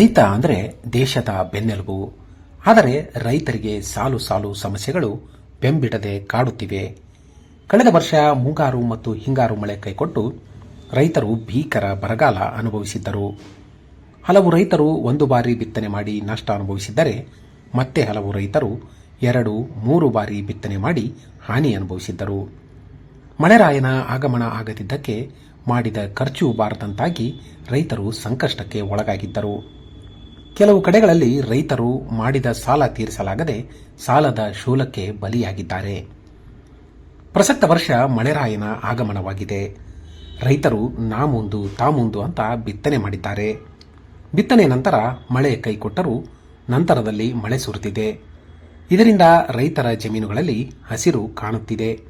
ರೈತ ಅಂದರೆ ದೇಶದ ಬೆನ್ನೆಲುಬು. ಆದರೆ ರೈತರಿಗೆ ಸಾಲು ಸಾಲು ಸಮಸ್ಯೆಗಳು ಬೆಂಬಿಡದೆ ಕಾಡುತ್ತಿವೆ. ಕಳೆದ ವರ್ಷ ಮುಂಗಾರು ಮತ್ತು ಹಿಂಗಾರು ಮಳೆ ಕೈಕೊಟ್ಟು ರೈತರು ಭೀಕರ ಬರಗಾಲ ಅನುಭವಿಸಿದ್ದರು. ಹಲವು ರೈತರು ಒಂದು ಬಾರಿ ಬಿತ್ತನೆ ಮಾಡಿ ನಷ್ಟ ಅನುಭವಿಸಿದ್ದರೆ ಮತ್ತೆ ಹಲವು ರೈತರು ಎರಡು, ಮೂರು ಬಾರಿ ಬಿತ್ತನೆ ಮಾಡಿ ಹಾನಿ ಅನುಭವಿಸಿದ್ದರು. ಮಳೆರಾಯನ ಆಗಮನ ಆಗದಿದ್ದಕ್ಕೆ ಮಾಡಿದ ಖರ್ಚು ಬಾರದಂತಾಗಿ ರೈತರು ಸಂಕಷ್ಟಕ್ಕೆ ಒಳಗಾಗಿದ್ದರು. ಕೆಲವು ಕಡೆಗಳಲ್ಲಿ ರೈತರು ಮಾಡಿದ ಸಾಲ ತೀರಿಸಲಾಗದೆ ಸಾಲದ ಶೂಲಕ್ಕೆ ಬಲಿಯಾಗಿದ್ದಾರೆ. ಪ್ರಸಕ್ತ ವರ್ಷ ಮಳೆರಾಯನ ಆಗಮನವಾಗಿದೆ. ರೈತರು ನಾ ಮುಂದು ತಾ ಅಂತ ಬಿತ್ತನೆ ಮಾಡಿದ್ದಾರೆ. ಬಿತ್ತನೆ ನಂತರ ಮಳೆ ಕೈಕೊಟ್ಟರೂ ನಂತರದಲ್ಲಿ ಮಳೆ ಸುರಿದಿದೆ. ಇದರಿಂದ ರೈತರ ಜಮೀನುಗಳಲ್ಲಿ ಹಸಿರು ಕಾಣುತ್ತಿದೆ.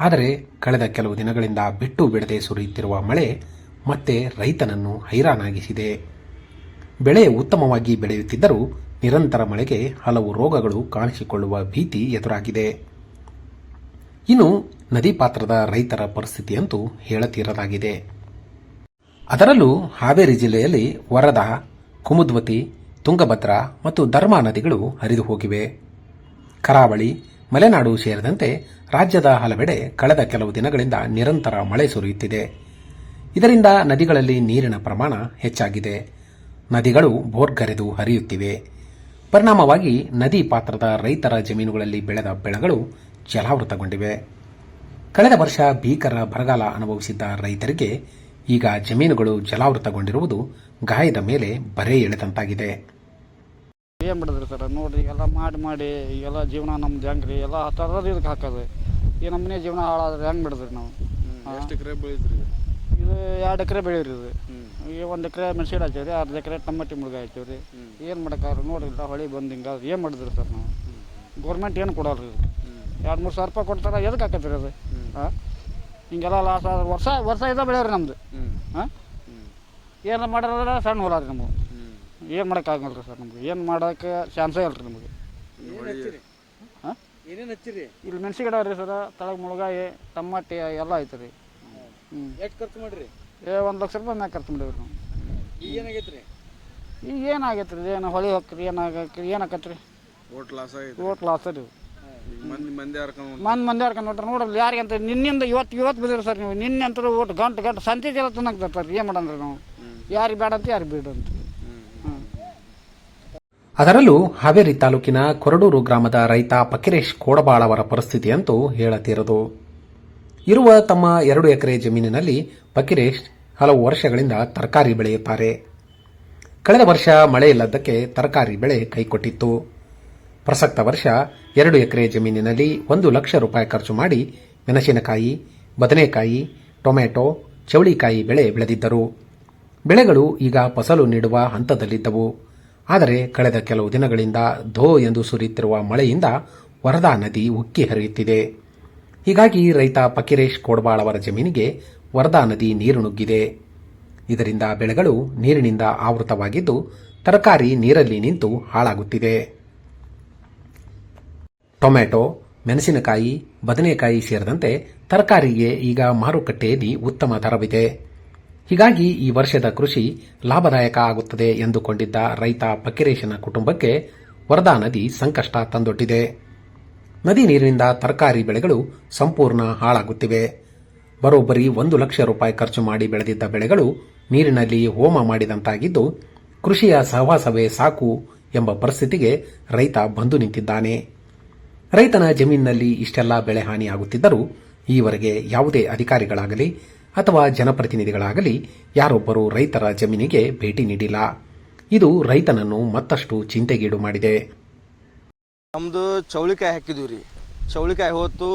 ಆದರೆ ಕಳೆದ ಕೆಲವು ದಿನಗಳಿಂದ ಬಿಟ್ಟು ಬಿಡದೆ ಸುರಿಯುತ್ತಿರುವ ಮಳೆ ಮತ್ತೆ ರೈತನನ್ನು ಹೈರಾಣಾಗಿಸಿದೆ. ಬೆಳೆ ಉತ್ತಮವಾಗಿ ಬೆಳೆಯುತ್ತಿದ್ದರೂ ನಿರಂತರ ಮಳೆಗೆ ಹಲವು ರೋಗಗಳು ಕಾಣಿಸಿಕೊಳ್ಳುವ ಭೀತಿ ಎದುರಾಗಿದೆ. ಇನ್ನು ನದಿ ಪಾತ್ರದ ರೈತರ ಪರಿಸ್ಥಿತಿಯಂತೂ ಹೇಳತೀರದಾಗಿದೆ ಅದರಲ್ಲೂ ಹಾವೇರಿ ಜಿಲ್ಲೆಯಲ್ಲಿ ವರದಾ, ಕುಮುದ್ವತಿ, ತುಂಗಭದ್ರಾ ಮತ್ತು ಧರ್ಮಾ ನದಿಗಳು ಹರಿದು ಹೋಗಿವೆ. ಕರಾವಳಿ, ಮಲೆನಾಡು ಸೇರಿದಂತೆ ರಾಜ್ಯದ ಹಲವೆಡೆ ಕಳೆದ ಕೆಲವು ದಿನಗಳಿಂದ ನಿರಂತರ ಮಳೆ ಸುರಿಯುತ್ತಿದೆ. ಇದರಿಂದ ನದಿಗಳಲ್ಲಿ ನೀರಿನ ಪ್ರಮಾಣ ಹೆಚ್ಚಾಗಿದೆ. ನದಿಗಳು ಬೋರ್ಗರೆದು ಹರಿಯುತ್ತಿವೆ. ಪರಿಣಾಮವಾಗಿ ನದಿ ಪಾತ್ರದ ರೈತರ ಜಮೀನುಗಳಲ್ಲಿ ಬೆಳೆದ ಬೆಳೆಗಳು ಜಲಾವೃತಗೊಂಡಿವೆ. ಕಳೆದ ವರ್ಷ ಭೀಕರ ಬರಗಾಲ ಅನುಭವಿಸಿದ್ದ ರೈತರಿಗೆ ಈಗ ಜಮೀನುಗಳು ಜಲಾವೃತಗೊಂಡಿರುವುದು ಗಾಯದ ಮೇಲೆ ಬರೇ ಎಳೆದಂತಾಗಿದೆ. ಏನು ಮಾಡಿದ್ರಿ ಸರ್? ನೋಡ್ರಿ ಎಲ್ಲ ಮಾಡಿ ಮಾಡಿ ಎಲ್ಲ ಜೀವನ ನಮ್ದು ಹೆಂಗೆ ರೀ ಎಲ್ಲ ಥರದ ಇದಕ್ಕೆ ಹಾಕೋದು ಈ ನಮ್ಮನೆ ಜೀವನ ಹಾಳಾದ್ರೆ ಹೆಂಗೆ ಬಿಡಿದ್ರಿ ನಾವು? ಎಷ್ಟು ಎಕರೆ ಬೆಳೆದ್ರಿ ಇದು ಎರಡು ಎಕರೆ ಬೆಳೀರಿ ಇದು ಈ ಒಂದು ಎಕರೆ ಮೆಣಸಿನ ಹಾಕಿವ್ರಿ ರೀ ಅರ್ಧ ಎಕರೆ ಟಮಾಟಿ ಮುಳುಗ ಹಾಕಿವ್ರಿ ರೀ ಏನು ಮಾಡೋಕ್ಕಾಗ್ರಿ ನೋಡಿಲ್ಲ ಹೊಳಿ ಬಂದು ಅದು ಏನು ಮಾಡಿದ್ರಿ ಸರ್ ನಾವು? ಗೌರ್ಮೆಂಟ್ ಏನು ಕೊಡೋಲ್ರಿ ಇದು? ಎರಡು ಮೂರು ಸಾವಿರ ರೂಪಾಯಿ ಕೊಡ್ತಾರೆ ಎದಕ್ಕೆ ಹಾಕತ್ತೀರಿ ಅದು? ಹಾಂ ಹಿಂಗೆಲ್ಲ ಲಾಸ್ ಆದ್ರೆ ವರ್ಷ ವರ್ಷ ಇದ ಬೆಳೆಯೋರಿ ನಮ್ದು. ಹಾಂ ಏನು ಮಾಡೋದ್ರೆ ಸಣ್ಣ ಹೊಲ ರೀ ನಮಗೆ ಏನು ಮಾಡೋಕ್ಕಾಗಲ್ಲ ರೀ ಸರ್ ನಮ್ಗೆ? ಏನು ಮಾಡೋಕ್ಕೆ ಚಾನ್ಸೇ ಇಲ್ಲ ರೀ ನಮಗೆ? ಹಾಂ ಏನೇನು ಹಚ್ಚಿರಿ? ಇಲ್ಲಿ ಮೆಣಸಿನ ಗಿಡ ರೀ ಸರ ತಳಗ ಮುಳುಗಾಯಿ ಟಮಾಟಿ ಎಲ್ಲ ಐತೆ ರೀ ಹ್ಞೂ ಎಷ್ಟು ಖರ್ಚು ಮಾಡ್ರಿ? ಏ ಒಂದು ಲಕ್ಷ ರೂಪಾಯಿ ಮ್ಯಾಗ ಖರ್ಚು ಮಾಡೀವಿ ನಾವು. ಈಗ ಏನಾಗೈತ್ರಿ? ಈಗ ಏನಾಗೈತೆ ರೀ ಏನು ಹೊಳಿ ಹಾಕ್ರಿ ಏನಾಗಕ್ಕೆ ಏನಾಕತ್ರಿ ಓಟ್ ಲಾಸ್ ಆಗೈತಿ ಓಟ್ ಲಾಸ್ ರೀ. ಮಂದಿ ಮಂದಿ ಹರ್ಕೊಂಡು ಮಂದಿ ಮಂದಿ ಹರ್ಕೊಂಡು ನೋಡ್ರಿ? ನೋಡ್ರಿ ಯಾರಿಗೆ ಅಂತ ನಿನ್ನಿಂದ ಇವತ್ತು ಇವತ್ತು ಬಿದ್ದಿರಿ ಸರ್ ನೀವು. ನಿನ್ನೆ ಅಂತ ಓಟ್ ಗಂಟು ಗಂಟು ಸಂತೆ ಜಲ ತಿನ್ನಕ್ಕೆ ಏನು ಮಾಡಂದ್ರೆ ನಾವು? ಯಾರಿಗೆ ಬೇಡ ಅಂತ ಯಾರಿಗೆ ಬೇಡ ಅಂತ. ಅದರಲ್ಲೂ ಹಾವೇರಿ ತಾಲೂಕಿನ ಕೊರಡೂರು ಗ್ರಾಮದ ರೈತ ಪಕಿರೇಶ್ ಕೋಡಬಾಳವರ ಪರಿಸ್ಥಿತಿ ಪರಿಸ್ಥಿತಿಯಂತೂ ಹೇಳತೀರದು. ಇರುವ ತಮ್ಮ ಎರಡು ಎಕರೆ ಜಮೀನಿನಲ್ಲಿ ಪಕಿರೇಶ್ ಹಲವು ವರ್ಷಗಳಿಂದ ತರಕಾರಿ ಬೆಳೆಯುತ್ತಾರೆ. ಕಳೆದ ವರ್ಷ ಮಳೆ ಇಲ್ಲದ್ದಕ್ಕೆ ತರಕಾರಿ ಬೆಳೆ ಕೈಕೊಟ್ಟಿತ್ತು. ಪ್ರಸಕ್ತ ವರ್ಷ ಎರಡು ಎಕರೆ ಜಮೀನಿನಲ್ಲಿ ಒಂದು ಲಕ್ಷ ರೂಪಾಯಿ ಖರ್ಚು ಮಾಡಿ ಮೆಣಸಿನಕಾಯಿ, ಬದನೆಕಾಯಿ ಟೊಮೆಟೊ ಚೌಳಿಕಾಯಿ ಬೆಳೆ ಬೆಳೆದಿದ್ದರು. ಬೆಳೆಗಳು ಈಗ ಫಸಲು ನೀಡುವ ಹಂತದಲ್ಲಿದ್ದವು. ಆದರೆ ಕಳೆದ ಕೆಲವು ದಿನಗಳಿಂದ ಧೋ ಎಂದು ಸುರಿಯುತ್ತಿರುವ ಮಳೆಯಿಂದ ವರದಾ ನದಿ ಉಕ್ಕಿ ಹರಿಯುತ್ತಿದೆ. ಹೀಗಾಗಿ ರೈತ ಪಕಿರೇಶ್ ಕೋಡ್ಬಾಳ್ ಅವರ ಜಮೀನಿಗೆ ವರದಾ ನದಿ ನೀರು ನುಗ್ಗಿದೆ. ಇದರಿಂದ ಬೆಳೆಗಳು ನೀರಿನಿಂದ ಆವೃತವಾಗಿದ್ದು, ತರಕಾರಿ ನೀರಲ್ಲಿ ನಿಂತು ಹಾಳಾಗುತ್ತಿದೆ. ಟೊಮೆಟೊ ಮೆಣಸಿನಕಾಯಿ, ಬದನೆಕಾಯಿ ಸೇರಿದಂತೆ ತರಕಾರಿಗೆ ಈಗ ಮಾರುಕಟ್ಟೆಯಲ್ಲಿ ಉತ್ತಮ ದರವಿದೆ. ಹೀಗಾಗಿ ಈ ವರ್ಷದ ಕೃಷಿ ಲಾಭದಾಯಕ ಆಗುತ್ತದೆ ಎಂದುಕೊಂಡಿದ್ದ ರೈತ ಪಕಿರೇಶನ ಕುಟುಂಬಕ್ಕೆ ವರದಾ ನದಿ ಸಂಕಷ್ಟ ತಂದೊಡ್ಡಿದೆ. ನದಿ ನೀರಿನಿಂದ ತರಕಾರಿ ಬೆಳೆಗಳು ಸಂಪೂರ್ಣ ಹಾಳಾಗುತ್ತಿವೆ. ಬರೋಬ್ಬರಿ ಒಂದು ಲಕ್ಷ ರೂಪಾಯಿ ಖರ್ಚು ಮಾಡಿ ಬೆಳೆದಿದ್ದ ಬೆಳೆಗಳು ನೀರಿನಲ್ಲಿ ಹೋಮ ಮಾಡಿದಂತಾಗಿದ್ದು, ಕೃಷಿಯ ಸಹವಾಸವೇ ಸಾಕು ಎಂಬ ಪರಿಸ್ಥಿತಿಗೆ ರೈತ ಬಂದು ನಿಂತಿದ್ದಾನೆ. ರೈತನ ಜಮೀನಿನಲ್ಲಿ ಇಷ್ಟೆಲ್ಲ ಬೆಳೆ ಹಾನಿಯಾಗುತ್ತಿದ್ದರೂ ಈವರೆಗೆ ಯಾವುದೇ ಅಧಿಕಾರಿಗಳಾಗಲಿ ಅಥವಾ ಜನಪ್ರತಿನಿಧಿಗಳಾಗಲಿ ಯಾರೊಬ್ಬರೂ ರೈತರ ಜಮೀನಿಗೆ ಭೇಟಿ ನೀಡಿಲ್ಲ. ಇದು ರೈತನನ್ನು ಮತ್ತಷ್ಟು ಚಿಂತೆಗೀಡು ಮಾಡಿದೆ. ನಮ್ಮದು ಚೌಳಿಕಾಯಿ ಹಾಕಿದ್ವಿ ರೀ. ಚೌಳಿಕಾಯಿ ಹೊತ್ತು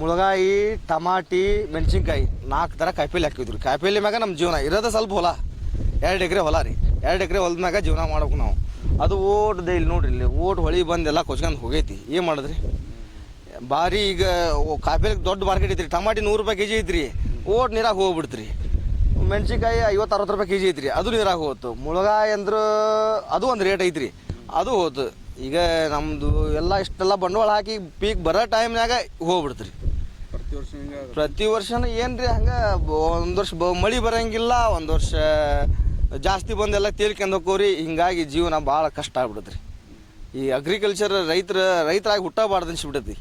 ಮುಳಗಾಯಿ, ಟಮಾಟಿ, ಮೆಣಸಿನ್ಕಾಯಿ ನಾಲ್ಕು ಥರ ಕಾಯಿಪಲ್ಲೆ ಹಾಕಿದ್ವಿ ಕಾಯಿಪಲ್ಲೆ ಮ್ಯಾಗ ನಮ್ಮ ಜೀವನ ಇರೋದ ಸ್ವಲ್ಪ ಹೊಲ. ಎರಡು ಎಕರೆ ಹೊಲ ರೀ. ಎರಡು ಎಕರೆ ಹೊಲದ ಮ್ಯಾಗ ಜೀವನ ಮಾಡ್ಬೇಕು ನಾವು. ಅದು ಓಟ್ ಇಲ್ಲಿ ನೋಡ್ರಿ ಇಲ್ಲಿ, ಓಟ್ ಹೊಳಿ ಬಂದು ಎಲ್ಲ ಕೊಚ್ಕೊಂಡು ಹೋಗೈತಿ. ಏನು ಮಾಡಿದ್ರಿ? ಭಾರಿ ಈಗ ಕಾಯಿಪಲ್ಲೆ ದೊಡ್ಡ ಮಾರ್ಕೆಟ್ ಐತ್ರಿ. ಟಮಾಟಿ ನೂರು ರೂಪಾಯಿ ಕೆ ಜಿ ಐತ್ರಿ. ಓಟ್ ನೀರಾಗ ಹೋಗ್ಬಿಡ್ತ್ರಿ. ಮೆಣಸಿನ್ಕಾಯಿ ಐವತ್ತು, ಅರವತ್ತು ರೂಪಾಯಿ ಕೆ ಜಿ ಐತ್ರಿ. ಅದು ನೀರಾಗ ಹೋಯ್ತು ಮುಳಗಾಯಿ ಅಂದ್ರೆ ಅದು ಒಂದು ರೇಟ್ ಐತ್ರಿ. ಅದು ಹೋತು. ಈಗ ನಮ್ಮದು ಎಲ್ಲ ಇಷ್ಟೆಲ್ಲ ಬಂಡವಾಳ ಹಾಕಿ ಪೀಕ್ ಬರೋ ಟೈಮ್ನಾಗ ಹೋಗ್ಬಿಡ್ತ್ರಿ. ಪ್ರತಿ ವರ್ಷ ಹಿಂಗ ಪ್ರತಿ ವರ್ಷನೂ ಏನು ರೀ ಹಂಗೆ ಒಂದು ವರ್ಷ ಬ ಮಳೆ ಬರಂಗಿಲ್ಲ ಒಂದು ವರ್ಷ ಜಾಸ್ತಿ ಬಂದೆಲ್ಲ ತೇಲ್ಕೊಂಡು ಹೋಗೋರಿ ಹಿಂಗಾಗಿ ಜೀವನ ಭಾಳ ಕಷ್ಟ ಆಗ್ಬಿಡುತ್ತೆ ಈ ಅಗ್ರಿಕಲ್ಚರ್ ರೈತರ ರೈತರಾಗಿ ಹುಟ್ಟಬಾರ್ದು ಅನ್ಸ್ಬಿಟ್ಟೈತಿ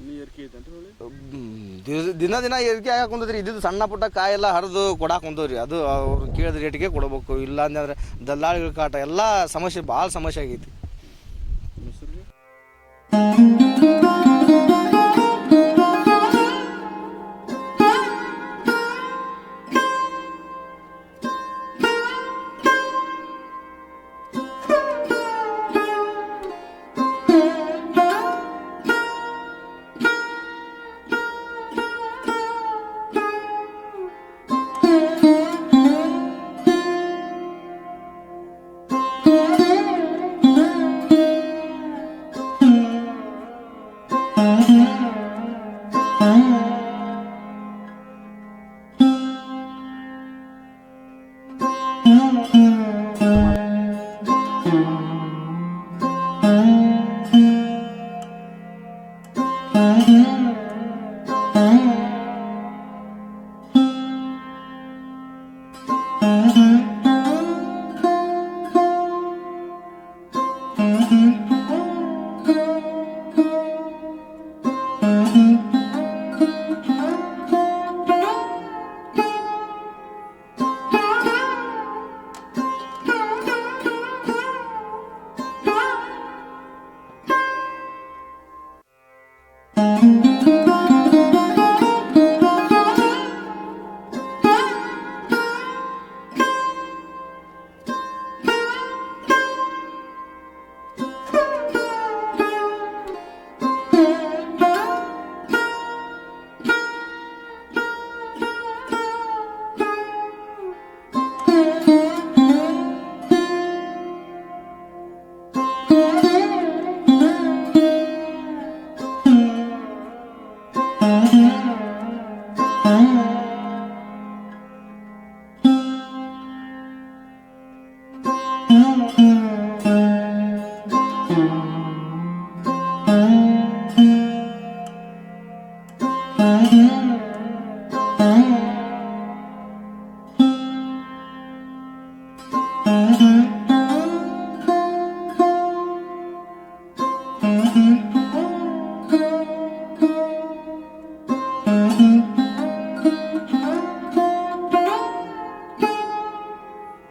ನೀ ಏರ್ಕೆ ಐತೇನ್ರಿ ಹೊಳಿ ಹ್ಮ್, ದಿನ- ದಿನ ದಿನ ಏರಿಕೆ ಕುಂತದ್ರಿ ಇದ್ದಿದ್ದು ಸಣ್ಣ ಪುಟ್ಟ ಕಾಯೆಲ್ಲ ಹರಿದು ಕೊಡಕ್ಕೆ ಕುಂತವ್ರಿ ಅದು ಅವ್ರು ಕೇಳಿದ ರೇಟಿಗೆ ಕೊಡಬೇಕು. ಇಲ್ಲ ಅಂದ್ರೆ ದಲ್ಲಾಳಿಗಳ ಕಾಟ, ಎಲ್ಲ ಸಮಸ್ಯೆ ಭಾಳ ಸಮಸ್ಯೆ ಆಗೈತಿ. Música Música